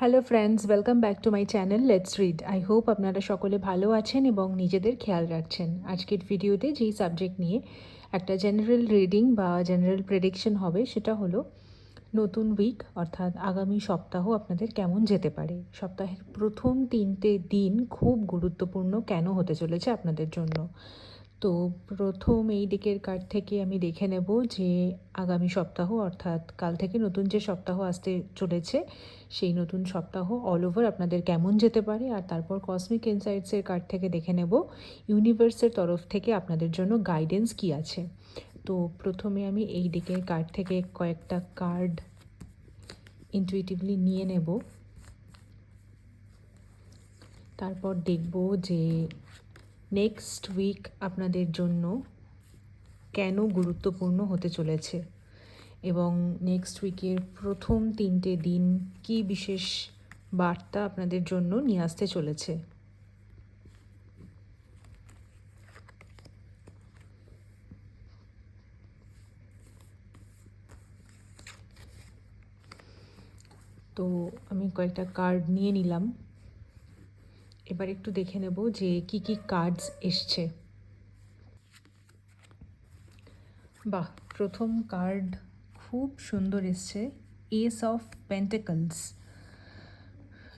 Hello friends welcome back to my channel let's read I hope আপনারা সকলে ভালো আছেন এবং নিজেদের খেয়াল রাখছেন। আজকের ভিডিওতে যেই সাবজেক্ট নিয়ে একটা জেনারেল রিডিং বা জেনারেল প্রেডিকশন হবে, সেটা হলো নতুন উইক অর্থাৎ আগামী সপ্তাহ আপনাদের কেমন যেতে পারে? সপ্তাহের প্রথম তিনটে দিন খুব গুরুত্বপূর্ণ কেন হতে চলেছে আপনাদের জন্য? তো প্রথম এই দিকের কার্ড থেকে আমি দেখে নেব যে আগামী সপ্তাহ, অর্থাৎ কাল থেকে নতুন যে সপ্তাহ আসতে চলেছে, সেই নতুন সপ্তাহ অল ওভার আপনাদের কেমন যেতে পারে। আর তারপর কসমিক ইনসাইটসের কার্ড থেকে দেখে নেব ইউনিভার্সের তরফ থেকে আপনাদের জন্য গাইডেন্স কি আছে। তো প্রথমে আমি এই দিকের কার্ড থেকে কয়েকটা কার্ড ইনটুইটিভলি নিয়ে নেব। তারপর দেখব যে নেক্সট উইক আপনাদের জন্য কেন গুরুত্বপূর্ণ হতে চলেছে? এবং নেক্সট উইকের প্রথম তিনটে দিন কি বিশেষ বার্তা আপনাদের জন্য নিয়ে আসতে চলেছে? তো আমি কয়েকটা কার্ড নিয়ে নিলাম। এবার একটু দেখে নেব যে কি কি কার্ডস এসছে। বাহ, প্রথম কার্ড খুব সুন্দর এসছে এস অফ পেন্টেকলস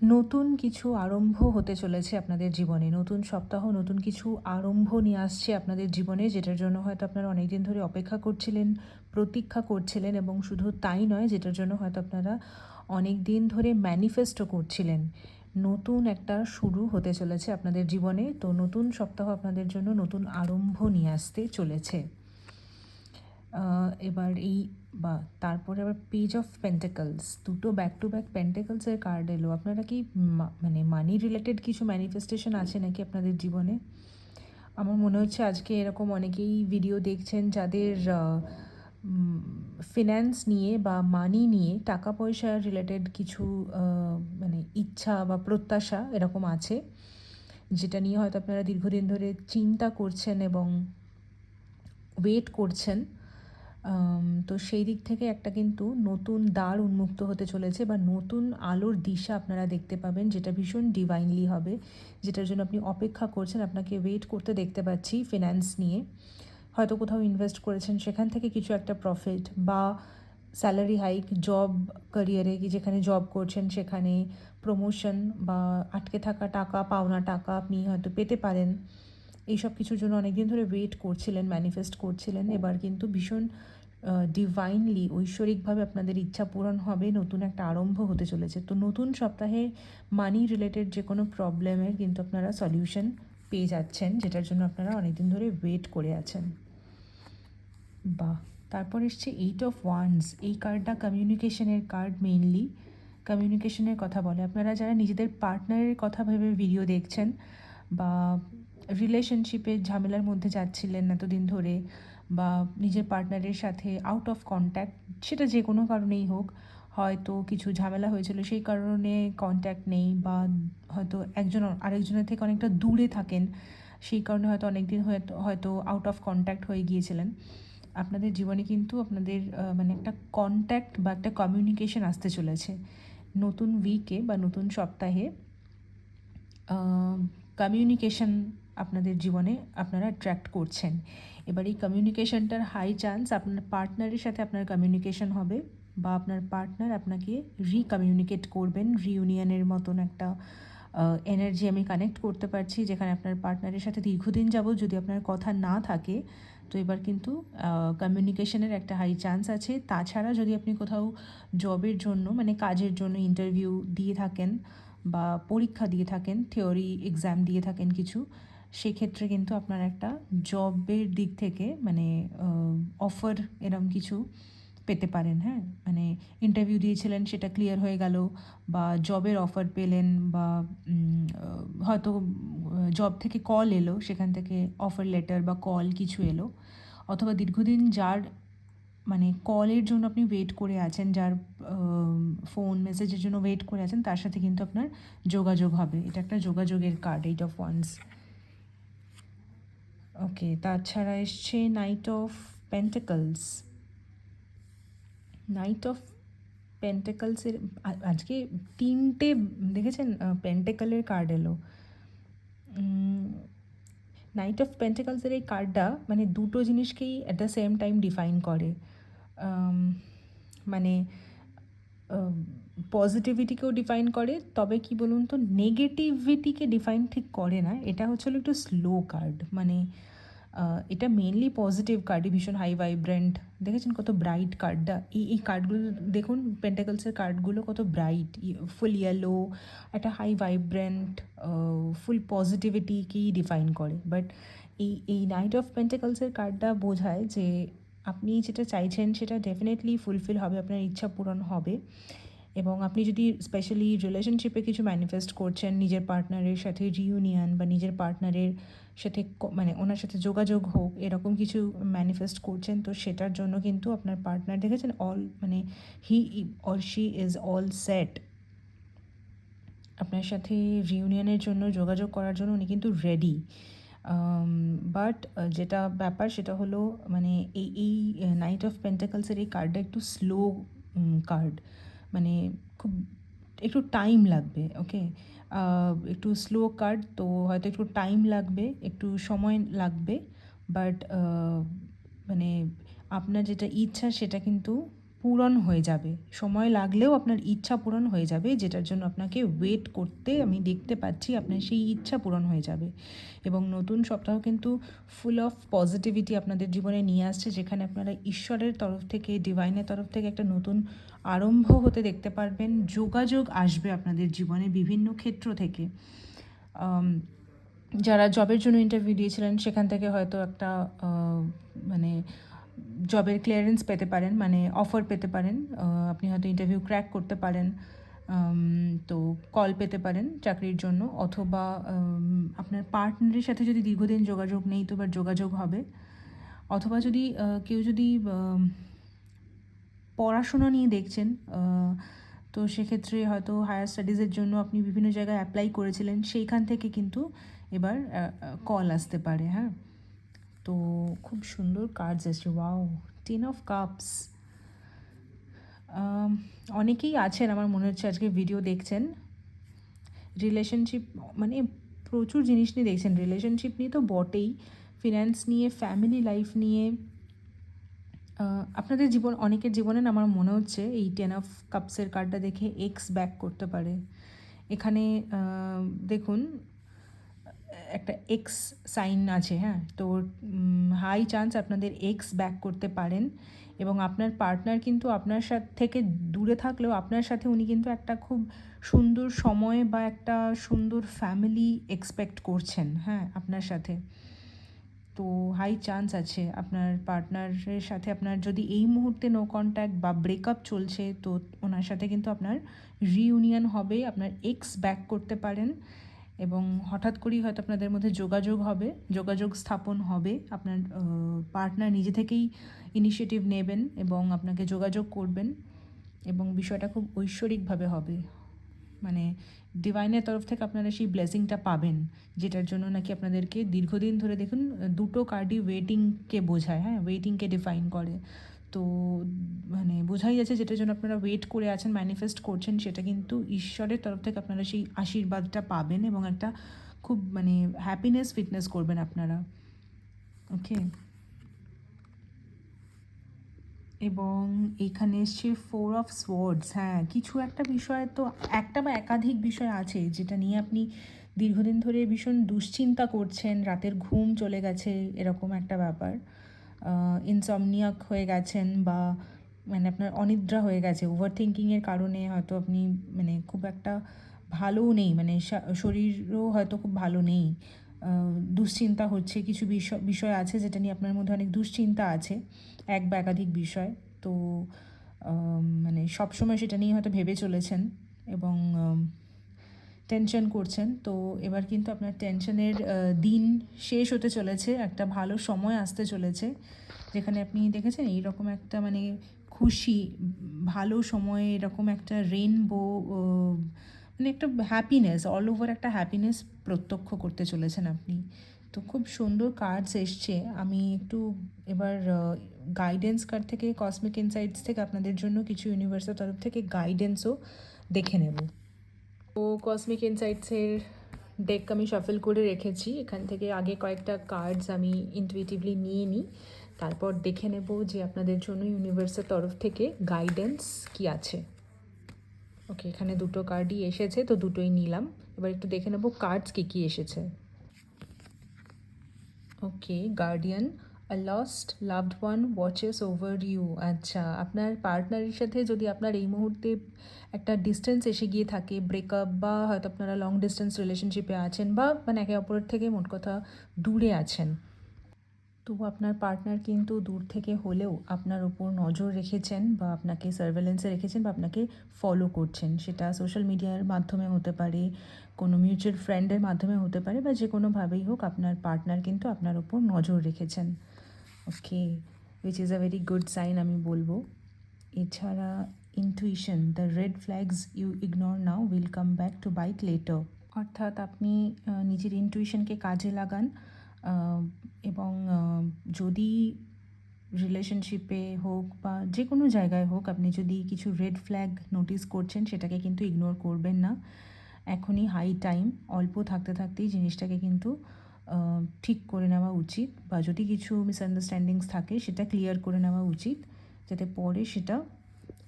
নতুন কিছু আরম্ভ হতে চলেছে আপনাদের জীবনে, নতুন সপ্তাহ, নতুন কিছু আরম্ভ নিয়ে আসছে আপনাদের জীবনে, যেটার জন্য হয়তো আপনারা অনেকদিন ধরে অপেক্ষা করছিলেন, প্রতীক্ষা করছিলেন এবং শুধু তাই নয়, যেটার জন্য হয়তো আপনারা অনেক দিন ধরে ম্যানিফেস্টও করছিলেন। নতুন একটা শুরু হতে চলেছে আপনাদের জীবনে। তো নতুন সপ্তাহ আপনাদের জন্য নতুন আরম্ভ নিয়ে আসতে চলেছে। এবার এই বা তারপরে আবার পেজ অফ পেন্টেকলস দুটো ব্যাক টু ব্যাক পেন্টেকলসের কার্ড এলো। আপনারা কি মানে মানি রিলেটেড কিছু ম্যানিফেস্টেশন আছে নাকি আপনাদের জীবনে? আমার মনে হচ্ছে আজকে এরকম অনেকেই ভিডিও দেখছেন যাদের ফিন্যান্স নিয়ে বা মানি নিয়ে টাকা পয়সা রিলেটেড কিছু মানে ইচ্ছা বা প্রত্যাশা এরকম আছে, যেটা নিয়ে হয়তো আপনারা দীর্ঘদিন ধরে চিন্তা করছেন এবং ওয়েট করছেন। তো সেই দিক থেকে একটা কিন্তু নতুন দ্বার উন্মুক্ত হতে চলেছে বা নতুন আলোর দিশা আপনারা দেখতে পাবেন, যেটা ভীষণ ডিভাইনলি হবে, যেটার জন্য আপনি অপেক্ষা করছেন, আপনাকে ওয়েট করতে দেখতে পাচ্ছি ফিন্যান্স নিয়ে। হয়তো কোথাও ইনভেস্ট করেছেন, সেখান থেকে কিছু একটা প্রফিট বা স্যালারি হাইক জব ক্যারিয়ারে কি যেখানে জব করছেন, সেখানে প্রমোশন বা আটকে থাকা টাকা, পাওনা টাকা আপনি হয়তো পেতে পারেন। এইসব কিছুর জন্য অনেকদিন ধরে ওয়েট করছিলেন ম্যানিফেস্ট করছিলেন। এবার কিন্তু ভীষণ ডিভাইনলি ঐশ্বরিকভাবে আপনাদের ইচ্ছা পূরণ হবে, নতুন একটা আরম্ভ হতে চলেছে। তো নতুন সপ্তাহে মানি রিলেটেড যে কোনো প্রবলেমের কিন্তু আপনারা সলিউশন পেয়ে যাচ্ছেন, যেটার জন্য আপনারা অনেকদিন ধরে ওয়েট করে আছেন। বাহ। তারপর এসছে এইট অফ ওয়ান্স এই কার্ডটা কমিউনিকেশনের কার্ড মেইনলি কমিউনিকেশনের কথা বলে। আপনারা যারা নিজেদের পার্টনারের কথা ভেবে ভিডিও দেখছেন বা রিলেশনশিপের ঝামেলার মধ্যে যাচ্ছিলেন এতদিন ধরে বা নিজের পার্টনারের সাথে আউট অফ কন্ট্যাক্ট সেটা যে কোনো কারণেই হোক, হয়তো কিছু ঝামেলা হয়েছিল, সেই কারণে কন্ট্যাক্ট নেই বা হয়তো একজন আরেকজনের থেকে অনেকটা দূরে থাকেন, সেই কারণে হয়তো অনেক দিন হয়তো হয়তো আউট অফ কন্ট্যাক্ট হয়ে গিয়েছিলেন। আপনাদের জীবনে কিন্তু আপনাদের মানে একটা কন্ট্যাক্ট বা একটা কমিউনিকেশন আসতে চলেছে। নতুন উইকে বা নতুন সপ্তাহে কমিউনিকেশন আপনাদের জীবনে আপনারা অ্যাট্রাক্ট করছেন। এবার এই কমিউনিকেশনটার হাই চান্স আপনার পার্টনারের সাথে আপনার কমিউনিকেশন হবে বা আপনার পার্টনার আপনাকে রিকমিউনিকেট করবেন। রিউনিয়নের মতন একটা এনার্জি আমি কানেক্ট করতে পারছি, যেখানে আপনার পার্টনারের সাথে দীর্ঘদিন যাবত যদি আপনার কথা না থাকে তো এবার কিন্তু কমিউনিকেশনের একটা হাই চান্স আছে। তাছাড়া যদি আপনি কোথাও জবের জন্য মানে কাজের জন্য ইন্টারভিউ দিয়ে থাকেন বা পরীক্ষা দিয়ে থাকেন থিওরি এক্সাম দিয়ে থাকেন কিছু, সেক্ষেত্রে কিন্তু আপনার একটা জবের দিক থেকে মানে অফার এরম কিছু পেতে পারেন হ্যাঁ? মানে ইন্টারভিউ দিয়েছিলেন, সেটা ক্লিয়ার হয়ে গেল বা জবের অফার পেলেন বা হয়তো জব থেকে কল এলো, সেখান থেকে অফার লেটার বা কল কিছু এলো, অথবা দীর্ঘদিন যার মানে কলের জন্য আপনি ওয়েট করে আছেন, যার ফোন মেসেজের জন্য ওয়েট করে আছেন, তার সাথে কিন্তু আপনার যোগাযোগ হবে। এটা একটা যোগাযোগের card eight of wands okay তাছাড়া এসছে knight of pentacles knight of পেন্টেকলসের আজকে তিনটে, দেখেছেন পেন্টেকলের কার্ড এলো। নাইট অফ পেন্টেকালসের এই কার্ডটা মানে দুটো জিনিসকেই at the same time define করে। মানে পজিটিভিটিকেও ডিফাইন করে, তবে কি বলুন তো নেগেটিভিটিকে ডিফাইন ঠিক করে না। এটা হচ্ছে হলো একটু স্লো কার্ড মানে এটা মেনলি পজিটিভ কার্ডই ভীষণ হাই ভাইব্রেন্ট দেখেছেন কত ব্রাইট কার্ডটা এই এই কার্ডগুলো দেখুন পেন্টাকলসের কার্ডগুলো কত ব্রাইট ফুল ইয়েলো একটা হাই ভাইব্রেন্ট ফুল পজিটিভিটিকেই ডিফাইন করে। বাট এই এই নাইট অফ পেন্টাকলসের কার্ডটা বোঝায় যে আপনি যেটা চাইছেন সেটা ডেফিনেটলি ফুলফিল হবে, আপনার ইচ্ছা পূরণ হবে। এবং আপনি যদি স্পেশালি রিলেশনশিপে কিছু ম্যানিফেস্ট করছেন, নিজের পার্টনারের সাথে রিউনিয়ন বা নিজের পার্টনারের সাথে মানে ওনার সাথে যোগাযোগ হোক, এরকম কিছু ম্যানিফেস্ট করছেন, তো সেটার জন্য কিন্তু আপনার পার্টনার দেখেছেন অল মানে he or she is all set আপনার সাথে রিউনিয়নের জন্য যোগাযোগ করার জন্য উনি কিন্তু রেডি বাট যেটা ব্যাপার সেটা হলো মানে এই এই নাইট অফ পেন্টাকলসের এই কার্ডটা একটু স্লো কার্ড মানে খুব একটু টাইম লাগবে ওকে একটু স্লো কাট তো হয়তো একটু টাইম লাগবে, একটু সময় লাগবে বাট মানে আপনার যেটা ইচ্ছা সেটা কিন্তু পূরণ হয়ে যাবে। সময় লাগলেও আপনার ইচ্ছা পূরণ হয়ে যাবে, যেটার জন্য আপনাকে ওয়েট করতে আমি দেখতে পাচ্ছি আপনার সেই ইচ্ছা পূরণ হয়ে যাবে। এবং নতুন সপ্তাহ কিন্তু ফুল অফ পজিটিভিটি আপনাদের জীবনে নিয়ে আসছে, যেখানে আপনারা ঈশ্বরের তরফ থেকে ডিভাইনের তরফ থেকে একটা নতুন আরম্ভ হতে দেখতে পারবেন। যোগাযোগ আসবে আপনাদের জীবনে বিভিন্ন ক্ষেত্র থেকে। যারা জবের জন্য ইন্টারভিউ দিয়েছিলেন, সেখান থেকে হয়তো একটা মানে জবের ক্লিয়ারেন্স পেতে পারেন মানে অফার পেতে পারেন আপনি হয়তো ইন্টারভিউ ক্র্যাক করতে পারেন তো কল পেতে পারেন চাকরির জন্য, অথবা আপনার পার্টনারের সাথে যদি দীর্ঘদিন যোগাযোগ নেই তো এবার যোগাযোগ হবে, অথবা যদি কেউ যদি পড়াশোনা নিয়ে দেখছেন তো সেক্ষেত্রে হয়তো হায়ার স্টাডিজের জন্য আপনি বিভিন্ন জায়গায় অ্যাপ্লাই করেছিলেন, সেইখান থেকে কিন্তু এবার কল আসতে পারে হ্যাঁ? তো খুব সুন্দর কার্ডস এসছে ওয়াও টেন অফ কাপস অনেকেই আছেন আমার মনে হচ্ছে আজকে ভিডিও দেখছেন। রিলেশনশিপ মানে প্রচুর জিনিস নিয়ে দেখছেন। রিলেশনশিপ নিয়ে তো বটেই। ফিন্যান্স নিয়ে ফ্যামিলি লাইফ নিয়ে। আপনাদের জীবন, অনেকের জীবনে আমার মনে হচ্ছে এই টেন অফ কাপসের কার্ডটা দেখে এক্স ব্যাক করতে পারে। এখানে দেখুন একটা এক্স সাইন আছে হ্যাঁ? তো হাই চান্স আপনাদের এক্স ব্যাক করতে পারেন এবং আপনার পার্টনার কিন্তু আপনার সাথে থেকে দূরে থাকলেও আপনার সাথে উনি কিন্তু একটা খুব সুন্দর সময় বা একটা সুন্দর ফ্যামিলি এক্সপেক্ট করছেন হ্যাঁ? আপনার সাথে। তো হাই চান্স আছে আপনার পার্টনারের সাথে আপনার যদি এই মুহূর্তে নো কন্ট্যাক্ট বা ব্রেকআপ চলছে, তো ওনার সাথে কিন্তু আপনার রিউনিয়ন হবে, আপনার এক্স ব্যাক করতে পারেন। এবং হঠাৎ করেই হয়তো আপনাদের মধ্যে যোগাযোগ হবে, যোগাযোগ স্থাপন হবে। আপনার পার্টনার নিজে থেকেই ইনিশিয়েটিভ নেবেন এবং আপনাকে যোগাযোগ করবেন এবং বিষয়টা খুব ঐশ্বরিকভাবে হবে। মানে ডিভাইনের তরফ থেকে আপনারা সেই ব্লেসিংটা পাবেন, যেটার জন্য নাকি আপনাদেরকে দীর্ঘদিন ধরে দেখুন, দুটো কার্ডই ওয়েটিংকে বোঝায় হ্যাঁ? ওয়েটিংকে ডিফাইন করে। তো মানে বোঝাই যাচ্ছে যেটার জন্য আপনারা ওয়েট করে আছেন ম্যানিফেস্ট করছেন, সেটা কিন্তু ঈশ্বরের তরফ থেকে আপনারা সেই আশীর্বাদটা পাবেন এবং একটা খুব মানে হ্যাপিনেস ফিটনেস করবেন আপনারা। ওকে এবং এখানে এসছে ফোর অফ সোয়ার্ডস হ্যাঁ কিছু একটা বিষয় তো, একটা বা একাধিক বিষয় আছে যেটা নিয়ে আপনি দীর্ঘদিন ধরে ভীষণ দুশ্চিন্তা করছেন, রাতের ঘুম চলে গেছে, এরকম একটা ব্যাপার। ইনসমনিয়াক হয়ে গেছেন বা মানে আপনার অনিদ্রা হয়ে গেছে ওভার থিঙ্কিংয়ের কারণে হয়তো আপনি মানে খুব একটা ভালোও নেই মানে শরীরও হয়তো খুব ভালো নেই। দুশ্চিন্তা হচ্ছে, কিছু বিষয় বিষয় আছে যেটা নিয়ে আপনার মধ্যে অনেক দুশ্চিন্তা আছে, এক বা একাধিক বিষয়। তো মানে সবসময় সেটা নিয়ে হয়তো ভেবে চলেছেন এবং টেনশন করছেন, তো এবার কিন্তু আপনার টেনশনের দিন শেষ হতে চলেছে, একটা ভালো সময় আসতে চলেছে, যেখানে আপনি দেখেছেন এইরকম একটা মানে খুশি, ভালো সময়ে এরকম একটা রেনবো মানে একটা হ্যাপিনেস অল ওভার একটা হ্যাপিনেস প্রত্যক্ষ করতে চলেছেন আপনি। তো খুব সুন্দর কার্ডস এসছে, আমি একটু এবার গাইডেন্স কার্ড থেকে কসমিক ইনসাইটস থেকে আপনাদের জন্য কিছু ইউনিভার্সের তরফ থেকে গাইডেন্সও দেখে নেব। তো কসমিক ইনসাইটসের ডেক আমি শাফেল করে রেখেছি। এখান থেকে আগে কয়েকটা কার্ডস আমি ইন্টুইটিভলি নিয়ে নিই। তারপর দেখে নেব যে আপনাদের জন্য ইউনিভার্সের তরফ থেকে গাইডেন্স কি আছে। ওকে এখানে দুটো কার্ডই এসেছে, তো দুটোই নিলাম। এবার একটু দেখে নেব কার্ডস কী কী এসেছে। Okay guardian a lost loved one watches over you আচ্ছা আপনার পার্টনারের সাথে যদি আপনার এই মুহূর্তে একটা ডিস্টেন্স এসে গিয়ে থাকে ব্রেকআপ বা হয়তো আপনারা লং ডিস্টেন্স রিলেশনশিপে আছেন বা মানে একে অপরের থেকে মোট কথা দূরে আছেন, তো আপনার পার্টনার কিন্তু দূর থেকে হলেও আপনার ওপর নজর রেখেছেন বা আপনাকে সার্ভেলেন্সে রেখেছেন বা আপনাকে ফলো করছেন। সেটা সোশ্যাল মিডিয়ার মাধ্যমে হতে পারে, কোনো মিউচুয়াল ফ্রেন্ডের মাধ্যমে হতে পারে বা যে কোনোভাবেই হোক, আপনার পার্টনার কিন্তু আপনার ওপর নজর রেখেছেন। Okay which is a very good sign আমি বলব। এছাড়া intuition the red flags you ignore now will come back to bite later অর্থাৎ আপনি নিজের ইনটুইশনকে কাজে লাগান এবং যদি রিলেশনশিপে হোক বা যে কোনো জায়গায় হোক, আপনি যদি কিছু রেড ফ্ল্যাগ নোটিস করছেন, সেটাকে কিন্তু ইগনোর করবেন না। এখনই হাই টাইম অল্প থাকতে থাকতেই জিনিসটাকে কিন্তু ঠিক করে নেওয়া উচিত বা যদি কিছু মিসআন্ডারস্ট্যান্ডিংস থাকে, সেটা ক্লিয়ার করে নেওয়া উচিত, যাতে পরে সেটা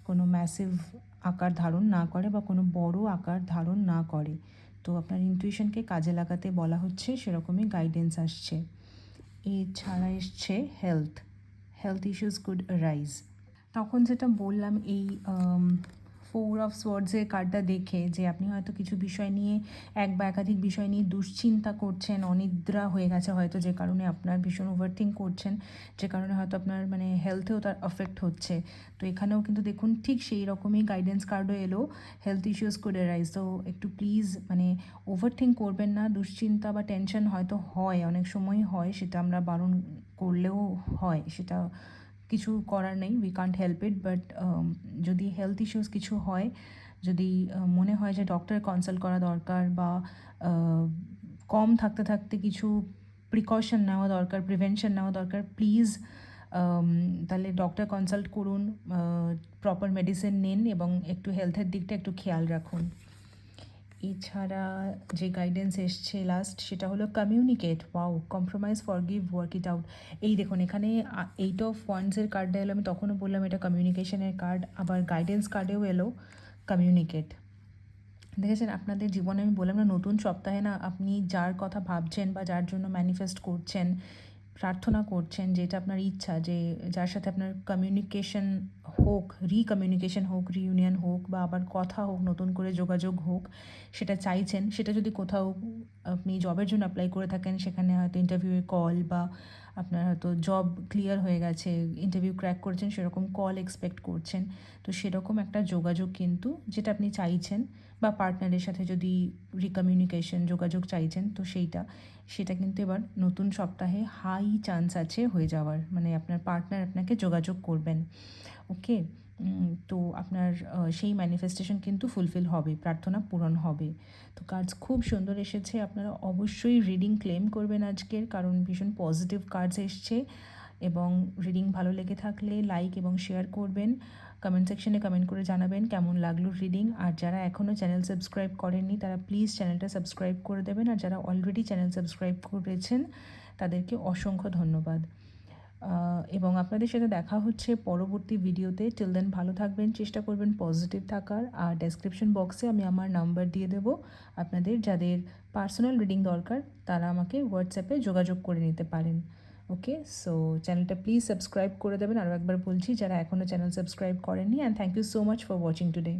কোনো ম্যাসিভ আকার ধারণ না করে বা কোনো বড় আকার ধারণ না করে। তো আপনার ইনটিউশনকে কাজে লাগাতে বলা হচ্ছে, সেরকমই গাইডেন্স আসছে। এছাড়া এসছে health health issues could rise তখন যেটা বললাম, এই ফোর অফ সোয়ার্ডসের কার্ডটা দেখে যে আপনি হয়তো কিছু বিষয় নিয়ে এক বা একাধিক বিষয় নিয়ে দুশ্চিন্তা করছেন, অনিদ্রা হয়ে গেছে হয়তো যে কারণে আপনার ভীষণ ওভারথিঙ্ক করছেন, যে কারণে হয়তো আপনার মানে হেলথেও তার এফেক্ট হচ্ছে। তো এখানেও কিন্তু দেখুন ঠিক সেই রকমই গাইডেন্স কার্ডও এলো হেলথ ইস্যুস করে রাইজ তো একটু প্লিজ মানে ওভারথিঙ্ক করবেন না, দুশ্চিন্তা বা টেনশন হয়তো হয়, অনেক সময় হয়, সেটা আমরা বারণ করলেও হয়, সেটা কিছু করার নেই we can't help it but যদি হেলথ ইস্যুস কিছু হয়, যদি মনে হয় যে ডক্টর কনসাল্ট করা দরকার বা কম থাকতে থাকতে কিছু প্রিকশন নেওয়া দরকার প্রিভেনশন নেওয়া দরকার প্লিজ তাহলে ডক্টর কনসাল্ট করুন প্রপার মেডিসিন নিন এবং একটু হেলথের দিকটা একটু খেয়াল রাখুন। এছাড়া যে গাইডেন্স এসছে লাস্ট সেটা হলো communicate wow compromise for give work it out এই দেখুন, এখানে এইট অফ ওয়ান্সের কার্ডটা এলো, আমি তখনও বললাম এটা কমিউনিকেশনের কার্ড আবার গাইডেন্স কার্ডেও এলো কমিউনিকেট দেখেছেন, আপনাদের জীবনে আমি বললাম না, নতুন সপ্তাহে না আপনি যার কথা ভাবছেন বা যার জন্য ম্যানিফেস্ট করছেন, প্রার্থনা করছেন, যেটা আপনার ইচ্ছা, যে যার সাথে আপনার কমিউনিকেশন হোক, রিকমিউনিকেশন হোক, রিউনিয়ন হোক বা আবার কথা হোক, নতুন করে যোগাযোগ হোক, সেটা চাইছেন, সেটা যদি কোথাও আপনি জবের জন্য অ্যাপ্লাই করে থাকেন, সেখানে হয়তো ইন্টারভিউয়ে কল বা আপনার হয়তো জব ক্লিয়ার হয়ে গেছে ইন্টারভিউ ক্র্যাক করছেন, সেরকম কল এক্সপেক্ট করছেন, তো সেরকম একটা যোগাযোগ কিন্তু যেটা আপনি চাইছেন বা পার্টনারের সাথে যদি রিকমিউনিকেশন যোগাযোগ চাইছেন, তো সেইটা, সেটা কিন্তু এবার নতুন সপ্তাহে হাই চান্স আছে হয়ে যাওয়ার মানে আপনার পার্টনার আপনাকে যোগাযোগ করবেন ওকে তো আপনার সেই ম্যানিফেস্টেশন কিন্তু ফুলফিল হবে, প্রার্থনা পূরণ হবে। তো কার্ডস খুব সুন্দর এসেছে, আপনারা অবশ্যই রিডিং ক্লেম করবেন আজকের, কারণ ভীষণ পজিটিভ কার্ডস এসছে এবং রিডিং ভালো লেগে থাকলে লাইক এবং শেয়ার করবেন। কমেন্ট সেকশনে কমেন্ট করে জানাবেন কেমন লাগল রিডিং আর যারা এখনও চ্যানেল সাবস্ক্রাইব করেননি, তারা প্লিজ চ্যানেলটা সাবস্ক্রাইব করে দেবেন। আর যারা অলরেডি চ্যানেল সাবস্ক্রাইব করেছেন, তাদেরকে অসংখ্য ধন্যবাদ। এবং আপনাদের সাথে দেখা হচ্ছে পরবর্তী ভিডিওতে। টিল দেন ভালো থাকবেন, চেষ্টা করবেন পজিটিভ থাকার। আর ডেসক্রিপশন বক্সে আমি আমার নাম্বার দিয়ে দেব। আপনাদের যাদের পার্সোনাল রিডিং দরকার, তারা আমাকে হোয়াটসঅ্যাপে যোগাযোগ করে নিতে পারেন। ওকে সো চ্যানেলটা প্লিজ সাবস্ক্রাইব করে দেবেন। আরও একবার বলছি, যারা এখনও চ্যানেল সাবস্ক্রাইব করেননি and thank you so much for watching today